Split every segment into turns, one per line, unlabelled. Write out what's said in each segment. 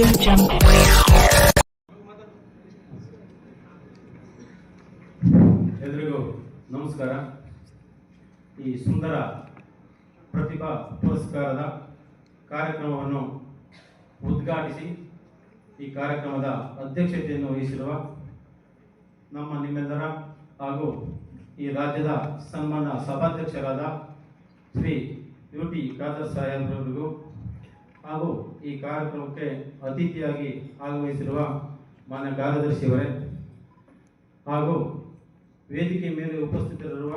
Audio.
ಎಲ್ರಿಗೂ ನಮಸ್ಕಾರ ಈ ಸುಂದರ ಪ್ರತಿಭಾ ಪುರಸ್ಕಾರದ ಕಾರ್ಯಕ್ರಮವನ್ನು ಉದ್ಘಾಟಿಸಿ ಈ ಕಾರ್ಯಕ್ರಮದ ಅಧ್ಯಕ್ಷತೆಯನ್ನು ವಹಿಸಿರುವ ನಮ್ಮ ನಿಮ್ಮೆಲ್ಲರ ಹಾಗೂ ಈ ರಾಜ್ಯದ ಸನ್ಮಾನ ಸಭಾಧ್ಯಕ್ಷರಾದ ಶ್ರೀ ಯು ಟಿ ಖಾದರ್ ಹಾಗೂ ಈ ಕಾರ್ಯಕ್ರಮಕ್ಕೆ ಅತಿಥಿಯಾಗಿ ಆಗಮಿಸಿರುವ ಮಾನ್ಯ ಕಾರ್ಯದರ್ಶಿಯವರೇ ಹಾಗೂ ವೇದಿಕೆ ಮೇಲೆ ಉಪಸ್ಥಿತರಿರುವ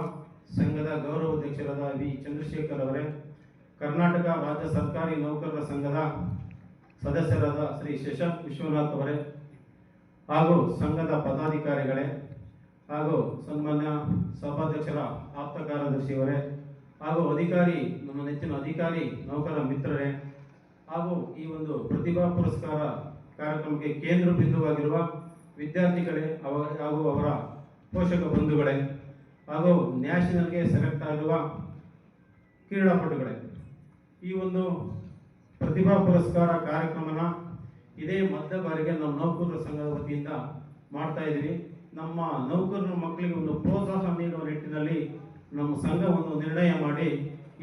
ಸಂಘದ ಗೌರವಾಧ್ಯಕ್ಷರಾದ ವಿ ಚಂದ್ರಶೇಖರ್ ಅವರೇ, ಕರ್ನಾಟಕ ರಾಜ್ಯ ಸರ್ಕಾರಿ ನೌಕರರ ಸಂಘದ ಸದಸ್ಯರಾದ ಶ್ರೀ ಶಶಾಂಕ್ ವಿಶ್ವನಾಥ್ ಅವರೇ ಹಾಗೂ ಸಂಘದ ಪದಾಧಿಕಾರಿಗಳೇ ಹಾಗೂ ಸನ್ಮಾನ್ಯ ಸಭಾಧ್ಯಕ್ಷರ ಆಪ್ತ ಕಾರ್ಯದರ್ಶಿಯವರೇ ಹಾಗೂ ಅಧಿಕಾರಿ ನಮ್ಮ ನೆಚ್ಚಿನ ಅಧಿಕಾರಿ, ನೌಕರ ಮಿತ್ರರೇ ಹಾಗೂ ಈ ಒಂದು ಪ್ರತಿಭಾ ಪುರಸ್ಕಾರ ಕಾರ್ಯಕ್ರಮಕ್ಕೆ ಕೇಂದ್ರ ಬಿಂದುವಾಗಿರುವ ವಿದ್ಯಾರ್ಥಿಗಳೇ, ಅವ, ಹಾಗೂ ಅವರ ಪೋಷಕ ಬಂಧುಗಳೇ, ಹಾಗೂ ನ್ಯಾಷನಲ್ಗೆ ಸೆಲೆಕ್ಟ್ ಆಗಿರುವ ಕ್ರೀಡಾಪಟುಗಳೇ. ಈ ಒಂದು ಪ್ರತಿಭಾ ಪುರಸ್ಕಾರ ಕಾರ್ಯಕ್ರಮನ ಇದೇ ಮೊದಲ ಬಾರಿಗೆ ನಮ್ಮ ನೌಕರರ ಸಂಘದ ವತಿಯಿಂದ ಮಾಡ್ತಾ ಇದ್ದೀವಿ. ನಮ್ಮ ನೌಕರರ ಮಕ್ಕಳಿಗೆ ಒಂದು ಪ್ರೋತ್ಸಾಹ ನೀಡುವ ನಿಟ್ಟಿನಲ್ಲಿ ನಮ್ಮ ಸಂಘ ಒಂದು ನಿರ್ಣಯ ಮಾಡಿ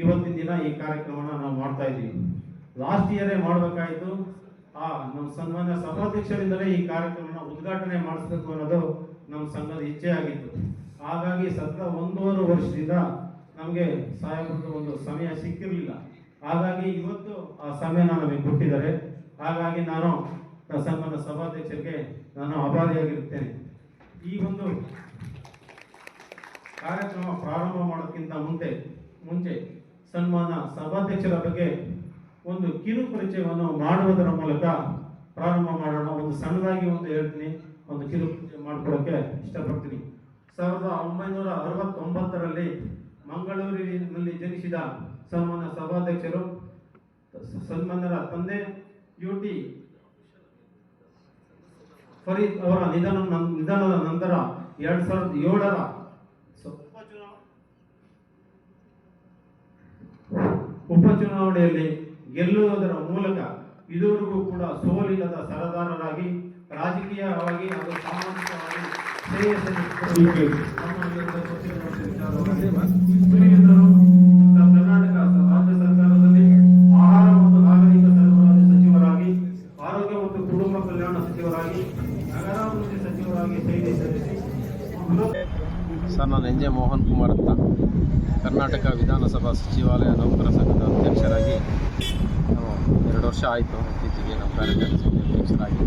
ಇವತ್ತಿನ ದಿನ ಈ ಕಾರ್ಯಕ್ರಮನ ನಾವು ಮಾಡ್ತಾ ಇದ್ದೀವಿ. ಲಾಸ್ಟ್ ಇಯರೇ ಮಾಡಬೇಕಾಯಿತು. ಆ, ನಮ್ಮ ಸನ್ಮಾನ್ಯ ಸಭಾಧ್ಯಕ್ಷರಿಂದಲೇ ಈ ಕಾರ್ಯಕ್ರಮನ ಉದ್ಘಾಟನೆ ಮಾಡಿಸ್ಬೇಕು ಅನ್ನೋದು ನಮ್ಮ ಸಂಘದ ಇಚ್ಛೆ ಆಗಿತ್ತು. ಹಾಗಾಗಿ ಸತತ ಒಂದೂವರೆ ವರ್ಷದಿಂದ ನಮಗೆ ಸಾಹೇಬ್ರದ್ದು ಒಂದು ಸಮಯ ಸಿಕ್ಕಿರಲಿಲ್ಲ. ಹಾಗಾಗಿ ಇವತ್ತು ಆ ಸಮಯನ ನಮಗೆ ಕೊಟ್ಟಿದ್ದಾರೆ. ಹಾಗಾಗಿ ನಾನು ಸಂಘದ ಸಭಾಧ್ಯಕ್ಷರಿಗೆ ನಾನು ಆಭಾರಿಯಾಗಿರುತ್ತೇನೆ ಈ ಒಂದು ಕಾರ್ಯಕ್ರಮ ಪ್ರಾರಂಭ ಮಾಡೋಕ್ಕಿಂತ ಮುಂದೆ, ಮುಂಚೆ ಸನ್ಮಾನ ಸಭಾಧ್ಯಕ್ಷರ ಬಗ್ಗೆ ಒಂದು ಕಿರು ಪರಿಚಯವನ್ನು ಮಾಡುವುದರ ಮೂಲಕ ಪ್ರಾರಂಭ ಮಾಡೋಣ. ಒಂದು ಸಣ್ಣದಾಗಿ ಒಂದು ಹೇಳ್ತೀನಿ. ಒಂದು ಕಿರು ಪರಿಚಯ ಮಾಡಿಕೊಡೋಕ್ಕೆ ಇಷ್ಟಪಡ್ತೀನಿ. ಸಾವಿರದ ಒಂಬೈನೂರ ಅರವತ್ತೊಂಬತ್ತರಲ್ಲಿ ಮಂಗಳೂರಿನಲ್ಲಿ ಜನಿಸಿದ ಸನ್ಮಾನ್ಯ ಸಭಾಧ್ಯಕ್ಷರು ಸನ್ಮಾನ್ಯರ ತಂದೆ ಯು ಟಿ ಫರೀದ್ ಅವರ ನಿಧನ ನಿಧನದ ನಂತರ ಎರಡ್ ಸಾವಿರದ ಏಳರ ಉಪಚುನಾವಣೆಯಲ್ಲಿ ಗೆಲ್ಲುವುದರ ಮೂಲಕ ಇದುವರೆಗೂ ಕೂಡ ಸೋಲಿಲ್ಲದ ಸರದಾರರಾಗಿ ರಾಜಕೀಯವಾಗಿ ಹಾಗೂ ಸಾಮಾಜಿಕವಾಗಿ ಸೇವೆ
ನಾನು ಎನ್ ಜೆ ಮೋಹನ್ ಕುಮಾರ್ ಅಂತ ಕರ್ನಾಟಕ ವಿಧಾನಸಭಾ ಸಚಿವಾಲಯ ನೌಕರ ಸಂಘದ ಅಧ್ಯಕ್ಷರಾಗಿ ನಾವು ಎರಡು ವರ್ಷ ಆಯಿತು ಇತ್ತೀಚೆಗೆ ನಮ್ಮ ಕಾರ್ಯಕಾರಿ ಸಮಿತಿ ಅಧ್ಯಕ್ಷರಾಗಿ.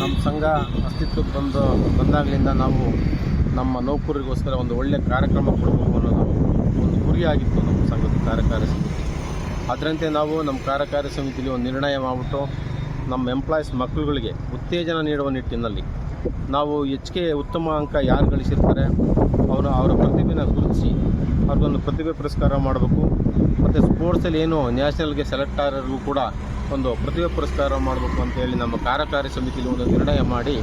ನಮ್ಮ ಸಂಘ ಅಸ್ತಿತ್ವಕ್ಕೆ ಬಂದು ಬಂದಾಗಲಿಂದ ನಾವು ನಮ್ಮ ನೌಕರರಿಗೋಸ್ಕರ ಒಂದು ಒಳ್ಳೆಯ ಕಾರ್ಯಕ್ರಮ ಕೊಡಬೇಕು ಅನ್ನೋದು ಒಂದು ಗುರಿಯಾಗಿತ್ತು ನಮ್ಮ ಸಂಘದ ಕಾರ್ಯಕಾರಿ ಸಮಿತಿ. ಅದರಂತೆ ನಾವು ನಮ್ಮ ಕಾರ್ಯಕಾರಿ ಸಮಿತಿಲಿ ಒಂದು ನಿರ್ಣಯ ಮಾಡಿಬಿಟ್ಟು ನಮ್ಮ ಎಂಪ್ಲಾಯೀಸ್ ಮಕ್ಕಳುಗಳಿಗೆ ಉತ್ತೇಜನ ನೀಡುವ ನಿಟ್ಟಿನಲ್ಲಿ ನಾವು ಹೆಚ್ಚಿಗೆ ಉತ್ತಮ ಅಂಕ ಯಾರು ಗಳಿಸಿರ್ತಾರೆ ಅವರು ಅವರ ಪ್ರತಿಭೆನ ಗುರುತಿಸಿ ಅವ್ರಿಗೊಂದು ಪ್ರತಿಭೆ ಪುರಸ್ಕಾರ ಮಾಡಬೇಕು. ಮತ್ತು ಸ್ಪೋರ್ಟ್ಸಲ್ಲಿ ಏನು ನ್ಯಾಷನಲ್ಗೆ ಸೆಲೆಕ್ಟ್ ಆಗಿರೋರಿಗೂ ಕೂಡ ಒಂದು ಪ್ರತಿಭೆ ಪುರಸ್ಕಾರ ಮಾಡಬೇಕು ಅಂತೇಳಿ ನಮ್ಮ ಕಾರ್ಯಕಾರಿ ಸಮಿತಿಯಲ್ಲಿ ಒಂದು ನಿರ್ಣಯ ಮಾಡಿ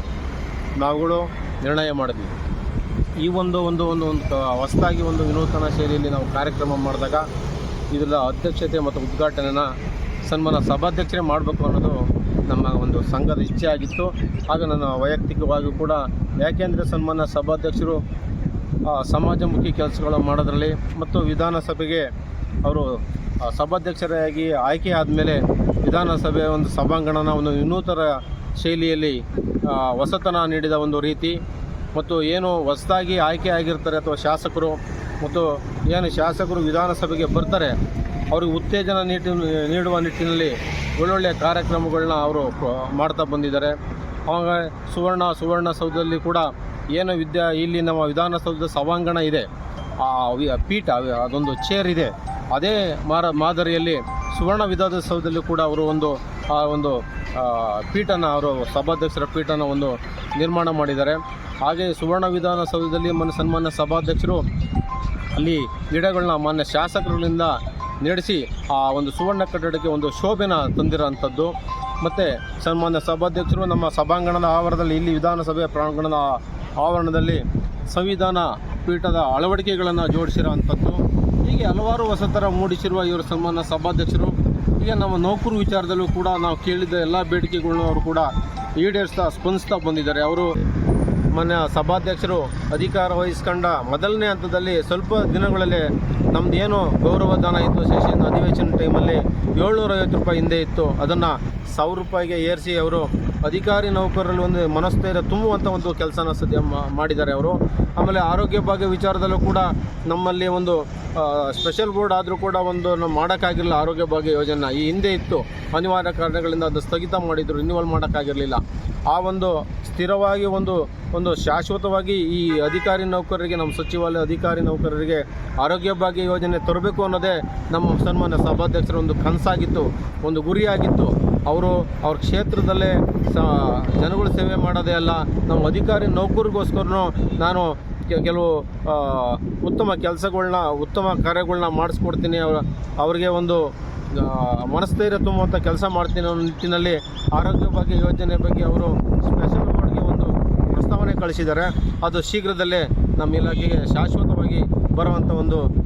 ನಾವುಗಳು ನಿರ್ಣಯ ಮಾಡಿದ್ವಿ. ಈ ಒಂದು ಒಂದು ಒಂದು ಒಂದು ಹೊಸದಾಗಿ ಒಂದು ವಿನೂತನ ಶೈಲಿಯಲ್ಲಿ ನಾವು ಕಾರ್ಯಕ್ರಮ ಮಾಡಿದಾಗ ಇದರ ಅಧ್ಯಕ್ಷತೆ ಮತ್ತು ಉದ್ಘಾಟನೆನ ಸನ್ಮಾನ ಸಭಾಧ್ಯಕ್ಷರೇ ಮಾಡಬೇಕು ಅನ್ನೋದು ನಮ್ಮ ಒಂದು ಸಂಘದ ಇಚ್ಛೆ ಆಗಿತ್ತು ಆಗ ನನ್ನ ವೈಯಕ್ತಿಕವಾಗಿಯೂ ಕೂಡ ಯಾಕೆಂದರೆ ಸನ್ಮಾನ ಸಭಾಧ್ಯಕ್ಷರು ಸಮಾಜಮುಖಿ ಕೆಲಸಗಳು ಮಾಡೋದ್ರಲ್ಲಿ ಮತ್ತು ವಿಧಾನಸಭೆಗೆ ಅವರು ಸಭಾಧ್ಯಕ್ಷರಾಗಿ ಆಯ್ಕೆ ಆದಮೇಲೆ ವಿಧಾನಸಭೆಯ ಒಂದು ಸಭಾಂಗಣನ ಒಂದು ವಿನೂತನ ಶೈಲಿಯಲ್ಲಿ ಹೊಸತನ ನೀಡಿದ ಒಂದು ರೀತಿ ಮತ್ತು ಏನು ಹೊಸದಾಗಿ ಆಯ್ಕೆ ಆಗಿರ್ತಾರೆ ಅಥವಾ ಶಾಸಕರು ಮತ್ತು ಏನು ಶಾಸಕರು ವಿಧಾನಸಭೆಗೆ ಬರ್ತಾರೆ, ಅವ್ರಿಗೆ ಉತ್ತೇಜನ ನೀಟಿ, ನೀಡುವ ನಿಟ್ಟಿನಲ್ಲಿ ಒಳ್ಳೊಳ್ಳೆಯ ಕಾರ್ಯಕ್ರಮಗಳನ್ನ ಅವರು ಮಾಡ್ತಾ ಬಂದಿದ್ದಾರೆ. ಆವಾಗ ಸುವರ್ಣ ಸುವರ್ಣಸೌಧದಲ್ಲಿ ಕೂಡ ಏನು ವಿದ್ಯಾ, ಇಲ್ಲಿ ನಮ್ಮ ವಿಧಾನಸೌಧದ ಸಭಾಂಗಣ ಇದೆ. ಆ ಪೀಠ, ಅದೊಂದು ಚೇರ್ ಇದೆ. ಅದೇ ಮಾರ, ಮಾದರಿಯಲ್ಲಿ ಸುವರ್ಣ ವಿಧಾನಸೌಧದಲ್ಲಿ ಕೂಡ ಅವರು ಒಂದು, ಆ ಒಂದು ಪೀಠನ, ಅವರು ಸಭಾಧ್ಯಕ್ಷರ ಪೀಠನ ಒಂದು ನಿರ್ಮಾಣ ಮಾಡಿದ್ದಾರೆ. ಹಾಗೆ ಸುವರ್ಣ ವಿಧಾನಸೌಧದಲ್ಲಿ ಮನ, ಸನ್ಮಾನ್ಯ ಸಭಾಧ್ಯಕ್ಷರು ಅಲ್ಲಿ ಗಿಡಗಳನ್ನ ಮಾನ್ಯ ಶಾಸಕರುಗಳಿಂದ ನಡೆಸಿ, ಆ ಒಂದು ಸುವರ್ಣ ಕಟ್ಟಡಕ್ಕೆ ಒಂದು ಶೋಭೆನ ತಂದಿರೋಂಥದ್ದು ಮತ್ತು ಸನ್ಮಾನ್ಯ ಸಭಾಧ್ಯಕ್ಷರು ನಮ್ಮ ಸಭಾಂಗಣದ ಆವರಣದಲ್ಲಿ ಇಲ್ಲಿ ವಿಧಾನಸಭೆಯ ಪ್ರಾಂಗಣದ ಆವರಣದಲ್ಲಿ ಸಂವಿಧಾನ ಪೀಠದ ಅಳವಡಿಕೆಗಳನ್ನು ಜೋಡಿಸಿರುವಂಥದ್ದು. ಹೀಗೆ ಹಲವಾರು ಹೊಸತರ ಮೂಡಿಸಿರುವ ಇವರ ಸನ್ಮಾನ ಸಭಾಧ್ಯಕ್ಷರು. ಹೀಗೆ ನಮ್ಮ ನೌಕರು ವಿಚಾರದಲ್ಲೂ ಕೂಡ ನಾವು ಕೇಳಿದ ಎಲ್ಲ ಬೇಡಿಕೆಗಳನ್ನು ಅವರು ಕೂಡ ಈಡೇರಿಸ್ತಾ ಸ್ಪಂದಿಸ್ತಾ ಬಂದಿದ್ದಾರೆ. ಅವರು ಮೊನ್ನೆ ಸಭಾಧ್ಯಕ್ಷರು ಅಧಿಕಾರ ವಹಿಸ್ಕೊಂಡ ಮೊದಲನೇ ಹಂತದಲ್ಲಿ ಸ್ವಲ್ಪ ದಿನಗಳಲ್ಲಿ ನಮ್ದು ಏನು ಗೌರವಧನ ಇತ್ತು ಸೆಷನ್ ಅಧಿವೇಶನ ಟೈಮಲ್ಲಿ ಏಳ್ನೂರೈವತ್ತು ರೂಪಾಯಿ ಹಿಂದೆ ಇತ್ತು. ಅದನ್ನು ಸಾವಿರ ರೂಪಾಯಿಗೆ ಏರಿಸಿ ಅವರು ಅಧಿಕಾರಿ ನೌಕರರಲ್ಲಿ ಒಂದು ಮನಸ್ಥೈರ್ಯ ತುಂಬುವಂಥ ಒಂದು ಕೆಲಸನ ಸದ್ಯ ಮಾಡಿದ್ದಾರೆ ಅವರು. ಆಮೇಲೆ ಆರೋಗ್ಯ ಭಾಗ್ಯ ವಿಚಾರದಲ್ಲೂ ಕೂಡ ನಮ್ಮಲ್ಲಿ ಒಂದು ಸ್ಪೆಷಲ್ ಬೋರ್ಡ್ ಆದರೂ ಕೂಡ ಒಂದು ಮಾಡೋಕ್ಕಾಗಿರಲಿಲ್ಲ ಆರೋಗ್ಯ ಭಾಗ್ಯ ಯೋಜನೆ ಈ ಹಿಂದೆ ಇತ್ತು. ಅನಿವಾರ್ಯ ಕಾರಣಗಳಿಂದ ಅದು ಸ್ಥಗಿತ ಮಾಡಿದ್ರು ರಿನ್ಯೂವಲ್ ಮಾಡೋಕ್ಕಾಗಿರಲಿಲ್ಲ. ಆ ಒಂದು ಸ್ಥಿರವಾಗಿ ಒಂದು ಒಂದು ಶಾಶ್ವತವಾಗಿ ಈ ಅಧಿಕಾರಿ ನೌಕರರಿಗೆ, ನಮ್ಮ ಸಚಿವಾಲಯ ಅಧಿಕಾರಿ ನೌಕರರಿಗೆ ಆರೋಗ್ಯ ಭಾಗ್ಯ ಯೋಜನೆ ತರಬೇಕು ಅನ್ನೋದೇ ನಮ್ಮ ಸನ್ಮಾನ್ಯ ಸಭಾಧ್ಯಕ್ಷರ ಒಂದು ಕನಸಾಗಿತ್ತು, ಒಂದು ಗುರಿಯಾಗಿತ್ತು. ಅವರು ಅವ್ರ ಕ್ಷೇತ್ರದಲ್ಲೇ ಸ, ಜನಗಳ ಸೇವೆ ಮಾಡೋದೇ ಅಲ್ಲ, ನಮ್ಮ ಅಧಿಕಾರಿ ನೌಕರಿಗೋಸ್ಕರನೂ ನಾನು ಕೆಲವು ಉತ್ತಮ ಕೆಲಸಗಳ್ನ, ಉತ್ತಮ ಕಾರ್ಯಗಳ್ನ ಮಾಡಿಸ್ಕೊಡ್ತೀನಿ. ಅವ್ರ- ಅವ್ರಿಗೆ ಒಂದು ಮನಸ್ಥೈರ್ಯ ತುಂಬುವಂಥ ಕೆಲಸ ಮಾಡ್ತೀನಿ ಅನ್ನೋ ನಿಟ್ಟಿನಲ್ಲಿ ಆರೋಗ್ಯ ಬಗ್ಗೆ, ಯೋಜನೆ ಬಗ್ಗೆ ಅವರು ಸ್ಪೆಷಲ್ ಬೋರ್ಡ್ಗೆ ಒಂದು ಪ್ರಸ್ತಾವನೆ ಕಳಿಸಿದ್ದಾರೆ. ಅದು ಶೀಘ್ರದಲ್ಲೇ ನಮ್ಮ ಇಲಾಖೆಗೆ ಶಾಶ್ವತವಾಗಿ ಬರುವಂಥ ಒಂದು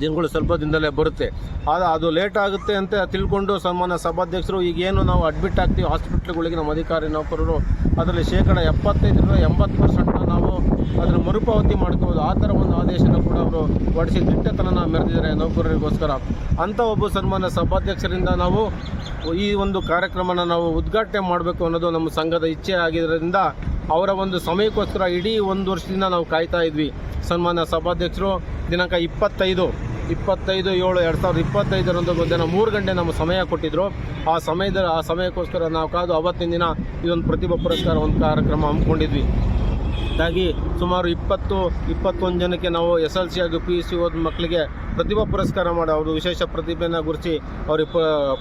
ದಿನಗಳು ಸ್ವಲ್ಪ ದಿನದಲ್ಲೇ ಬರುತ್ತೆ. ಆದ, ಅದು ಲೇಟ್ ಆಗುತ್ತೆ ಅಂತ ತಿಳ್ಕೊಂಡು ಸನ್ಮಾನ್ಯ ಸಭಾಧ್ಯಕ್ಷರು ಈಗೇನು ನಾವು ಅಡ್ಮಿಟ್ ಆಗ್ತೀವಿ ಹಾಸ್ಪಿಟ್ಲ್ಗಳಿಗೆ ನಮ್ಮ ಅಧಿಕಾರಿ, ನೌಕರರು, ಅದರಲ್ಲಿ ಶೇಕಡ ಎಪ್ಪತ್ತೈದರಿಂದ ಎಂಬತ್ತು ಪರ್ಸೆಂಟ್ನ ಅದರ ಮರುಪಾವತಿ ಮಾಡ್ಕೋಬೋದು. ಆ ಥರ ಒಂದು ಆದೇಶನ ಕೂಡ ಅವರು ಹೊಡಿಸಿ ದಿಟ್ಟತನ ಮೆರೆದಿದ್ದಾರೆ ನೌಕರರಿಗೋಸ್ಕರ. ಅಂಥ ಒಬ್ಬ ಸನ್ಮಾನ್ಯ ಸಭಾಧ್ಯಕ್ಷರಿಂದ ನಾವು ಈ ಒಂದು ಕಾರ್ಯಕ್ರಮನ ನಾವು ಉದ್ಘಾಟನೆ ಮಾಡಬೇಕು ಅನ್ನೋದು ನಮ್ಮ ಸಂಘದ ಇಚ್ಛೆ ಆಗಿದ್ದರಿಂದ ಅವರ ಒಂದು ಸಮಯಕ್ಕೋಸ್ಕರ ಇಡೀ ಒಂದು ವರ್ಷದಿಂದ ನಾವು ಕಾಯ್ತಾ ಇದ್ವಿ. ಸನ್ಮಾನ್ಯ ಸಭಾಧ್ಯಕ್ಷರು, ದಿನಾಂಕ ಇಪ್ಪತ್ತೈದು ಇಪ್ಪತ್ತೈದು ಏಳು ಎರಡು ಸಾವಿರದ ಇಪ್ಪತ್ತೈದರಂದು ಮಧ್ಯಾಹ್ನ ಮೂರು ಗಂಟೆ ನಮ್ಮ ಸಮಯ ಕೊಟ್ಟಿದ್ದರು ಆ ಸಮಯದ, ಆ ಸಮಯಕ್ಕೋಸ್ಕರ ನಾವು ಕಾದು ಅವತ್ತಿನ ದಿನ ಇದೊಂದು ಪ್ರತಿಭಾ ಪುರಸ್ಕಾರ ಒಂದು ಕಾರ್ಯಕ್ರಮ ಹಮ್ಮಿಕೊಂಡಿದ್ವಿ. ಹಾಗಾಗಿ ಸುಮಾರು ಇಪ್ಪತ್ತು, ಇಪ್ಪತ್ತೊಂದು ಜನಕ್ಕೆ ನಾವು ಎಸ್ ಎಲ್ ಸಿ ಹಾಗೂ ಪಿ ಯು ಸಿ ಓದ್ ಮಕ್ಕಳಿಗೆ ಪ್ರತಿಭಾ ಪುರಸ್ಕಾರ ಮಾಡಿ, ಅವರು ವಿಶೇಷ ಪ್ರತಿಭೆಯನ್ನು ಗುರುತಿಸಿ ಅವ್ರಿಗೆ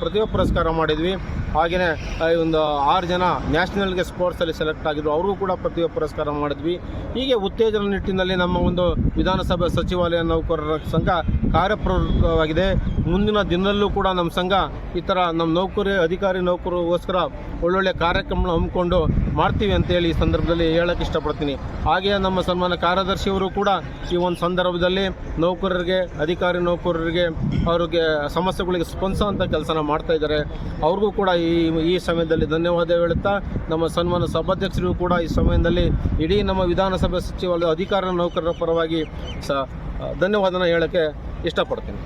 ಪ್ರತಿಭಾ ಪುರಸ್ಕಾರ ಮಾಡಿದ್ವಿ. ಹಾಗೆಯೇ ಒಂದು ಆರು ಜನ ನ್ಯಾಷನಲ್ಗೆ ಸ್ಪೋರ್ಟ್ಸಲ್ಲಿ ಸೆಲೆಕ್ಟ್ ಆಗಿದ್ರು. ಅವ್ರಿಗೂ ಕೂಡ ಪ್ರತಿಭಾ ಪುರಸ್ಕಾರ ಮಾಡಿದ್ವಿ. ಹೀಗೆ ಉತ್ತೇಜನ ನಿಟ್ಟಿನಲ್ಲಿ ನಮ್ಮ ಒಂದು ವಿಧಾನಸಭೆ ಸಚಿವಾಲಯ ನೌಕರರ ಸಂಘ ಕಾರ್ಯಪ್ರವೃತ್ತವಾಗಿದೆ. ಮುಂದಿನ ದಿನದಲ್ಲೂ ಕೂಡ ನಮ್ಮ ಸಂಘ ಈ ಥರ ನಮ್ಮ ನೌಕರಿ, ಅಧಿಕಾರಿ ನೌಕರಿಗೋಸ್ಕರ ಒಳ್ಳೊಳ್ಳೆ ಕಾರ್ಯಕ್ರಮ ಹಮ್ಮಿಕೊಂಡು ಮಾಡ್ತೀವಿ ಅಂತೇಳಿ ಈ ಸಂದರ್ಭದಲ್ಲಿ ಹೇಳಕ್ಕೆ ಇಷ್ಟಪಡ್ತೀನಿ. ಹಾಗೆಯೇ ನಮ್ಮ ಸನ್ಮಾನ ಕಾರ್ಯದರ್ಶಿಯವರು ಕೂಡ ಈ ಒಂದು ಸಂದರ್ಭದಲ್ಲಿ ನೌಕರರಿಗೆ ಅಧಿಕಾರಿ ನೌಕರರಿಗೆ ಅವ್ರಿಗೆ ಸಮಸ್ಯೆಗಳಿಗೆ ಸ್ಪಂದಿಸುವಂಥ ಕೆಲಸನ ಮಾಡ್ತಾ ಇದ್ದಾರೆ. ಅವ್ರಿಗೂ ಕೂಡ ಈ ಈ ಸಮಯದಲ್ಲಿ ಧನ್ಯವಾದ ಹೇಳುತ್ತಾ, ನಮ್ಮ ಸನ್ಮಾನ ಸಭಾಧ್ಯಕ್ಷರಿಗೂ ಕೂಡ ಈ ಸಮಯದಲ್ಲಿ ಇಡೀ ನಮ್ಮ ವಿಧಾನಸಭೆ ಸಚಿವಾಲಯ ಅಧಿಕಾರ ನೌಕರರ ಪರವಾಗಿ ಸ, ಧನ್ಯವಾದನ ಹೇಳೋಕ್ಕೆ ಇಷ್ಟಪಡ್ತೀನಿ.